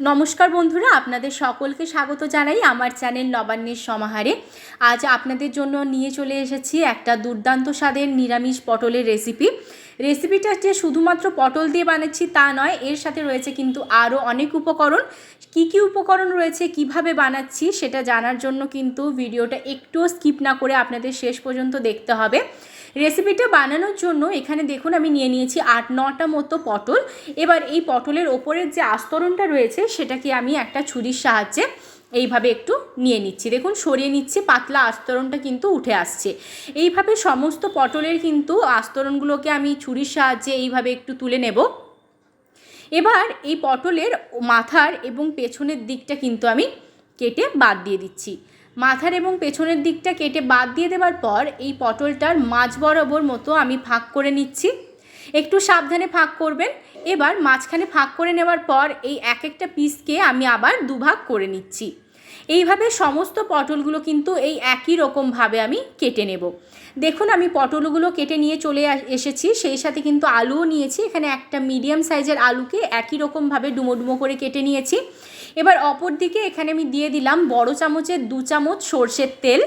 নমস্কার বন্ধুরা, আপনাদের সকলকে স্বাগত জানাই আমার চ্যানেল নবান্নের সমাহারে। আজ আপনাদের জন্য নিয়ে চলে এসেছি একটা দুর্দান্ত স্বাদের নিরামিষ পটলের রেসিপি রেসিপিটা যে শুধুমাত্র পটল দিয়ে বানাচ্ছি তা নয়, এর সাথে রয়েছে কিন্তু আরও অনেক উপকরণ। কি কি উপকরণ রয়েছে, কীভাবে বানাচ্ছি সেটা জানার জন্য কিন্তু ভিডিওটা একটুও স্কিপ না করে আপনাদের শেষ পর্যন্ত দেখতে হবে। রেসিপিটা বানানোর জন্য এখানে দেখুন আমি নিয়ে নিয়েছি আট, নটা মতো পটল। এবার এই পটলের ওপরের যে আস্তরণটা রয়েছে, সেটাকে আমি একটা ছুরির সাহায্যে এইভাবে একটু নিয়ে নিচ্ছি। দেখুন, সরিয়ে নিচ্ছি, পাতলা আস্তরণটা কিন্তু উঠে আসছে। এইভাবে সমস্ত পটলের কিন্তু আস্তরণগুলোকে আমি ছুরির সাহায্যে এইভাবে একটু তুলে নেব। এবার এই পটলের মাথার এবং পেছনের দিকটা কিন্তু আমি কেটে বাদ দিয়ে দিচ্ছি। মাথার এবং পেছনের দিকটা কেটে বাদ দিয়ে দেওয়ার পর এই পটলটার মাছ বরাবর মতো আমি ফাঁক করে নিচ্ছি। একটু সাবধানে ফাঁক করবেন। এবার মাঝখানে ফাঁক করে নেওয়ার পর এই এক একটা পিসকে আমি আবার দুভাগ করে নিচ্ছি। এইভাবে সমস্ত পটলগুলো কিন্তু এই একই রকমভাবে আমি কেটে নেব। দেখুন, আমি পটলগুলো কেটে নিয়ে চলে এসেছি। সেই সাথে কিন্তু আলুও নিয়েছি। এখানে একটা মিডিয়াম সাইজের আলুকে একই রকমভাবে ডুমো ডুমো করে কেটে নিয়েছি। এবার অপর দিকে এখানে আমি দিয়ে দিলাম বড় চামচের দু চামচ সর্ষের তেল।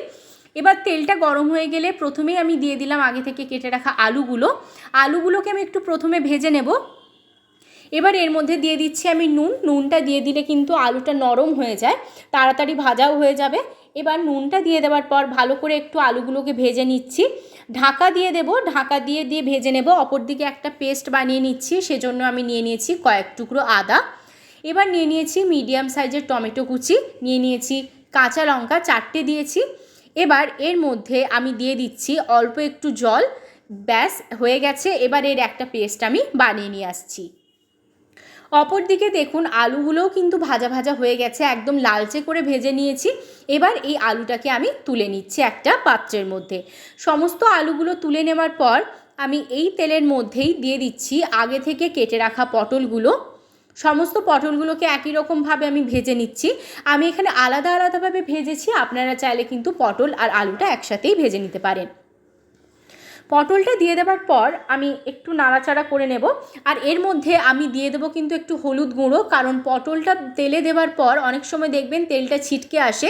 এবার তেলটা গরম হয়ে গেলে প্রথমেই আমি দিয়ে দিলাম আগে থেকে কেটে রাখা আলুগুলো। আলুগুলোকে আমি একটু প্রথমে ভেজে নেব। এবার এর মধ্যে দিয়ে দিচ্ছি আমি নুন। নুনটা দিয়ে দিলে কিন্তু আলুটা নরম হয়ে যায়, তাড়াতাড়ি ভাজাও হয়ে যাবে। এবার নুনটা দিয়ে দেওয়ার পর ভালো করে একটু আলুগুলোকে ভেজে নিচ্ছি। ঢাকা দিয়ে দেব। ঢাকা দিয়ে দিয়ে ভেজে নেব। অপর দিকে একটা পেস্ট বানিয়ে নিচ্ছি, সেজন্য আমি নিয়ে নিয়েছি কয়েক টুকরো আদা। এবার নিয়ে নিয়েছি মিডিয়াম সাইজের টমেটো কুচি, নিয়ে নিয়েছি কাঁচা লঙ্কা চারটে দিয়েছি। এবার এর মধ্যে আমি দিয়ে দিচ্ছি অল্প একটু জল। ব্যাস, হয়ে গেছে। এবার এর একটা পেস্ট আমি বানিয়ে নিয়ে আসছি। অপর দিকে দেখুন, আলুগুলোও কিন্তু ভাজা ভাজা হয়ে গেছে, একদম লালচে করে ভেজে নিয়েছি। এবার এই আলুটাকে আমি তুলে নিচ্ছি একটা পাত্রের মধ্যে। সমস্ত আলুগুলো তুলে নেওয়ার পর আমি এই তেলের মধ্যেই দিয়ে দিচ্ছি আগে থেকে কেটে রাখা পটলগুলো। সমস্ত পটলগুলোকে একই রকমভাবে আমি ভেজে নিচ্ছি। আমি এখানে আলাদা আলাদাভাবে ভেজেছি, আপনারা চাইলে কিন্তু পটল আর আলুটা একসাথেই ভেজে নিতে পারেন। পটলটা দিয়ে দেওয়ার পর আমি একটু নাড়াচাড়া করে নেব। আর এর মধ্যে আমি দিয়ে দেবো কিন্তু একটু হলুদ গুঁড়ো, কারণ পটলটা তেলে দেওয়ার পর অনেক সময় দেখবেন তেলটা ছিটকে আসে।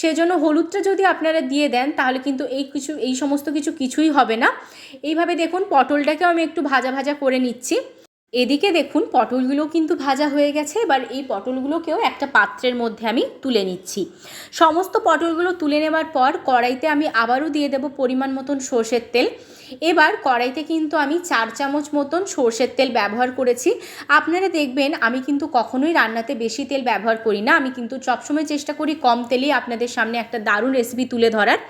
সেজন্য হলুদটা যদি আপনারা দিয়ে দেন, তাহলে কিন্তু এই কিছু, এই সমস্ত কিছু কিছুই হবে না। এইভাবে দেখুন, পটলটাকেও আমি একটু ভাজা ভাজা করে নিচ্ছি। এদিকে দেখুন, পটলগুলো কিন্তু ভাজা হয়ে গেছে। এবার এই পটলগুলোকেও একটা পাত্রের মধ্যে আমি তুলে নিচ্ছি। সমস্ত পটলগুলো তুলে নেওয়ার পর কড়াইতে আমি আবারও দিয়ে দেব পরিমাণ মতন সর্ষের তেল। এবার কড়াইতে কিন্তু আমি চার চামচ মতন সর্ষের তেল ব্যবহার করেছি। আপনারা দেখবেন, আমি কিন্তু কখনোই রান্নাতে বেশি তেল ব্যবহার করি না। আমি কিন্তু সবসময় চেষ্টা করি কম তেলেই আপনাদের সামনে একটা দারুণ রেসিপি তুলে ধরার।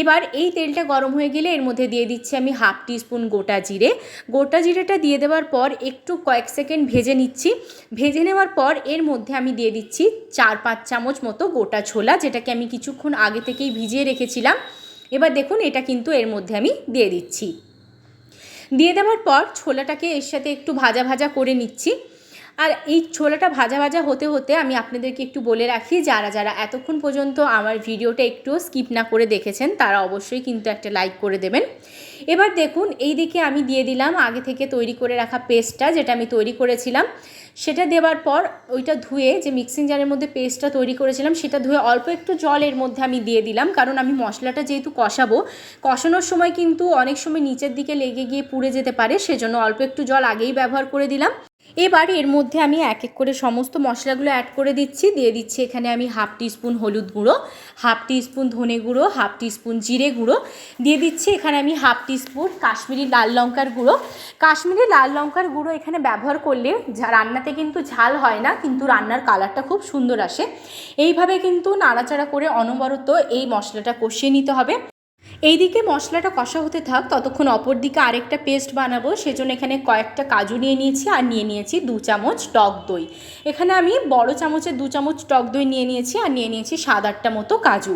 এবার এই তেলটা গরম হয়ে গেলে এর মধ্যে দিয়ে দিচ্ছি আমি হাফ টিস্পুন গোটা জিরে। গোটা জিরেটা দিয়ে দেওয়ার পর একটু কয়েক সেকেন্ড ভেজে নিচ্ছি। ভেজে নেওয়ার পর এর মধ্যে আমি দিয়ে দিচ্ছি চার পাঁচ চামচ মতো গোটা ছোলা, যেটাকে আমি কিছুক্ষণ আগে থেকেই ভিজিয়ে রেখেছিলাম। এবার দেখুন এটা কিন্তু এর মধ্যে আমি দিয়ে দিচ্ছি। দিয়ে দেওয়ার পর ছোলাটাকে এর সাথে একটু ভাজা ভাজা করে নিচ্ছি। আর এই ছোলাটা ভাজা ভাজা হতে হতে আমি আপনাদেরকে একটু বলে রাখি, যারা যারা এতক্ষণ পর্যন্ত আমার ভিডিওটা একটু স্কিপ না করে দেখেছেন, তারা অবশ্যই কিন্তু একটা লাইক করে দেবেন। এবার দেখুন, এই দিকে আমি দিয়ে দিলাম আগে থেকে তৈরি করে রাখা পেস্টটা যেটা আমি তৈরি করেছিলাম। সেটা দেওয়ার পর ওইটা ধুয়ে যে মিক্সিং জারের মধ্যে পেস্টটা তৈরি করেছিলাম, সেটা ধুয়ে অল্প একটু জল এর মধ্যে আমি দিয়ে দিলাম, কারণ আমি মশলাটা যেহেতু কষাবো, কষানোর সময় কিন্তু অনেক সময় নিচের দিকে লেগে গিয়ে পুড়ে যেতে পারে, সেজন্য অল্প একটু জল আগেই ব্যবহার করে দিলাম। এবার এর মধ্যে আমি এক এক করে সমস্ত মশলাগুলো অ্যাড করে দিচ্ছি। দিয়ে দিচ্ছি এখানে আমি হাফ টিস্পুন হলুদ গুঁড়ো হাফ টিস্পুন ধনে গুঁড়ো হাফ টিস্পুন জিরে গুঁড়ো। দিয়ে দিচ্ছি এখানে আমি হাফ টিস্পুন কাশ্মীরি লাল লঙ্কার গুঁড়ো। কাশ্মীরি লাল লঙ্কার গুঁড়ো এখানে ব্যবহার করলে রান্নাতে কিন্তু ঝাল হয় না, কিন্তু রান্নার কালারটা খুব সুন্দর আসে। এইভাবে কিন্তু নাড়াচাড়া করে অনবরত এই মশলাটা কষিয়ে নিতে হবে। এইদিকে মশলাটা কষা হতে থাক, ততক্ষণ অপর দিকে আরেকটা পেস্ট বানাবো। সেজন্য এখানে কয়েকটা কাজু নিয়ে নিয়েছি আর নিয়ে নিয়েছি দু চামচ টক দই। এখানে আমি বড় চামচের দু চামচ টক দই নিয়ে নিয়েছি আর নিয়ে নিয়েছি সাত আটটা মতো কাজু।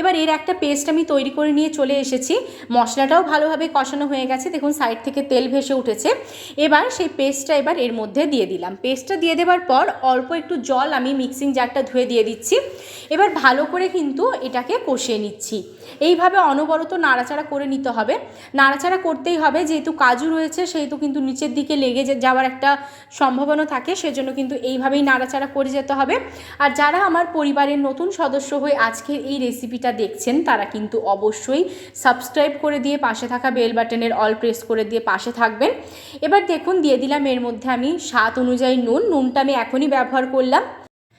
এবার এর একটা পেস্ট আমি তৈরি করে নিয়ে চলে এসেছি। মশলাটাও ভালোভাবে কষানো হয়ে গেছে। দেখুন, সাইড থেকে তেল ভেসে উঠেছে। এবার সেই পেস্টটা এবার এর মধ্যে দিয়ে দিলাম। পেস্টটা দিয়ে দেওয়ার পর অল্প একটু জল আমি মিক্সিং জারটা ধুয়ে দিয়ে দিচ্ছি। এবার ভালো করে কিন্তু এটাকে কষিয়ে নিচ্ছি। এইভাবে অনবরত অনবরত নাড়াচাড়া করে নিতে হবে। নাড়াচাড়া করতেই হবে, যেহেতু কাজু রয়েছে, সেহেতু কিন্তু নিচের দিকে লেগে যাওয়ার একটা সম্ভাবনা থাকে, সেজন্য কিন্তু এইভাবেই নাড়াচাড়া করে যেতে হবে। আর যারা আমার পরিবারের নতুন সদস্য হয়ে আজকের এই রেসিপিটা দেখছেন, তারা কিন্তু অবশ্যই সাবস্ক্রাইব করে দিয়ে পাশে থাকা বেল বাটনের অল প্রেস করে দিয়ে পাশে থাকবেন। এবার দেখুন, দিয়ে দিলাম এর মধ্যে আমি স্বাদ অনুযায়ী নুন। নুনটা আমি এখনই ব্যবহার করলাম।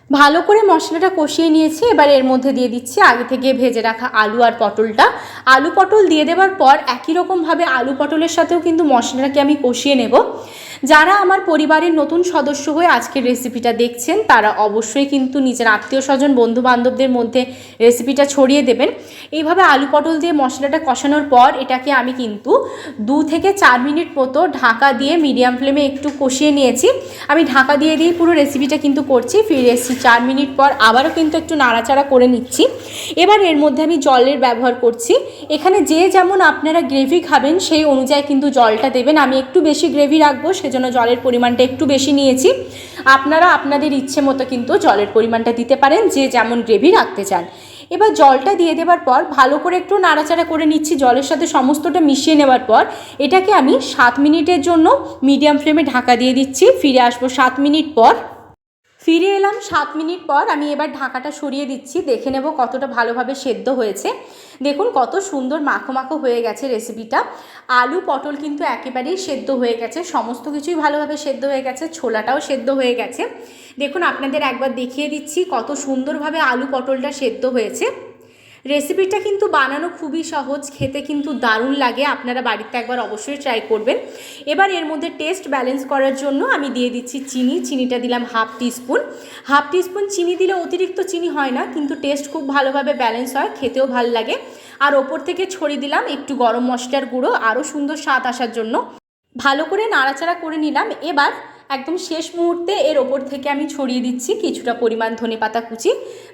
ভালো করে মশলাটা কষিয়ে নিয়েছি, এবার এর মধ্যে দিয়ে দিচ্ছি আগে থেকে ভেজে রাখা আলু আর পটলটা। আলু পটল দিয়ে দেওয়ার পর একই রকমভাবে আলু পটলের সাথেও কিন্তু মশলাটাকে আমি কষিয়ে নেব। যারা আমার পরিবারের নতুন সদস্য হয়ে আজকের রেসিপিটা দেখছেন, তারা অবশ্যই কিন্তু নিজের আত্মীয় স্বজন বন্ধু বান্ধবদের মধ্যে রেসিপিটা ছড়িয়ে দেবেন। এইভাবে আলু পটল দিয়ে মশলাটা কষানোর পর এটাকে আমি কিন্তু দু থেকে চার মিনিট মতো ঢাকা দিয়ে মিডিয়াম ফ্লেমে একটু কষিয়ে নিয়েছি। আমি ঢাকা দিয়ে দিয়ে পুরো রেসিপিটা কিন্তু করছি, ফিরে এসেছি চার মিনিট পর আবারও কিন্তু একটু নাড়াচাড়া করে নিচ্ছি। এবার এর মধ্যে আমি জলের ব্যবহার করছি। এখানে যে যেমন আপনারা গ্রেভি খাবেন, সেই অনুযায়ী কিন্তু জলটা দেবেন। আমি একটু বেশি গ্রেভি রাখব, সেজন্য জলের পরিমাণটা একটু বেশি নিয়েছি। আপনারা আপনাদের ইচ্ছে মতো কিন্তু জলের পরিমাণটা দিতে পারেন, যে যেমন গ্রেভি রাখতে চান। এবার জলটা দিয়ে দেওয়ার পর ভালো করে একটু নাড়াচাড়া করে নিচ্ছি। জলের সাথে সমস্তটা মিশিয়ে নেওয়ার পর এটাকে আমি সাত মিনিটের জন্য মিডিয়াম ফ্লেমে ঢাকা দিয়ে দিচ্ছি। ফিরে আসব সাত মিনিট পর। ফিরে এলাম সাত মিনিট পর, আমি এবার ঢাকাটা সরিয়ে দিচ্ছি, দেখে নেব কতটা ভালোভাবে সেদ্ধ হয়েছে। দেখুন কত সুন্দর মাখো মাখো হয়ে গেছে রেসিপিটা আলু, পটল কিন্তু একেবারেই সেদ্ধ হয়ে গেছে, সমস্ত কিছুই ভালোভাবে সেদ্ধ হয়ে গেছে, ছোলাটাও সেদ্ধ হয়ে গেছে। দেখুন আপনাদের একবার দেখিয়ে দিচ্ছি কত সুন্দরভাবে আলু, পটলটা সেদ্ধ হয়েছে। রেসিপিটা কিন্তু বানানো খুবই সহজ, খেতে কিন্তু দারুণ লাগে, আপনারা বাড়িতে একবার অবশ্যই ট্রাই করবেন। এবার এর মধ্যে টেস্ট ব্যালেন্স করার জন্য আমি দিয়ে দিচ্ছি চিনি, চিনিটা দিলাম হাফ টিস্পুন হাফ টিস্পুন চিনি দিলে অতিরিক্ত চিনি হয় না, কিন্তু টেস্ট খুব ভালোভাবে ব্যালেন্স হয়, খেতেও ভালো লাগে। আর ওপর থেকে ছড়িয়ে দিলাম একটু গরম মশলার গুঁড়ো, আরও সুন্দর স্বাদ আসার জন্য। ভালো করে নাড়াচাড়া করে নিলাম। এবার একদম শেষ মুহূর্তে এর ওপর থেকে আমি ছড়িয়ে দিচ্ছি কিছুটা পরিমাণ ধনে পাতা কুচি।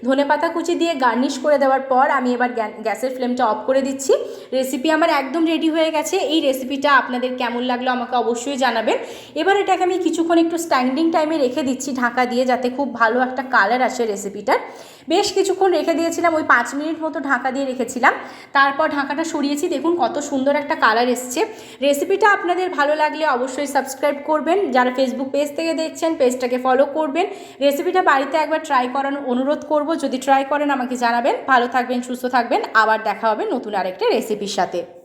ধনে পাতা কুচি দিয়ে গার্নিশ করে দেওয়ার পর আমি এবার গ্যাসের ফ্লেমটা অফ করে দিচ্ছি। রেসিপি আমার একদম রেডি হয়ে গেছে। এই রেসিপিটা আপনাদের কেমন লাগল আমাকে অবশ্যই জানাবেন। এবার এটাকে আমি কিছুক্ষণ একটু স্ট্যান্ডিং টাইমে রেখে দিচ্ছি ঢাকা দিয়ে যাতে খুব ভালো একটা কালার আসে রেসিপিটার। বেশ কিছুক্ষণ রেখে দিয়েছিলাম, ওই পাঁচ মিনিট মতো ঢাকা দিয়ে রেখেছিলাম। তারপর ঢাকাটা সরিয়েছি। দেখুন কত সুন্দর একটা কালার এসছে। রেসিপিটা আপনাদের ভালো লাগলে অবশ্যই সাবস্ক্রাইব করবেন। যারা ফেসবুক পেজ থেকে দেখছেন পেজটাকে ফলো করবেন। রেসিপিটা বাড়িতে একবার ট্রাই করানোর অনুরোধ করব। যদি ট্রাই করেন, আমাকে জানাবেন। ভালো থাকবেন, সুস্থ থাকবেন। আবার দেখা হবে নতুন আরেকটা রেসিপির সাথে।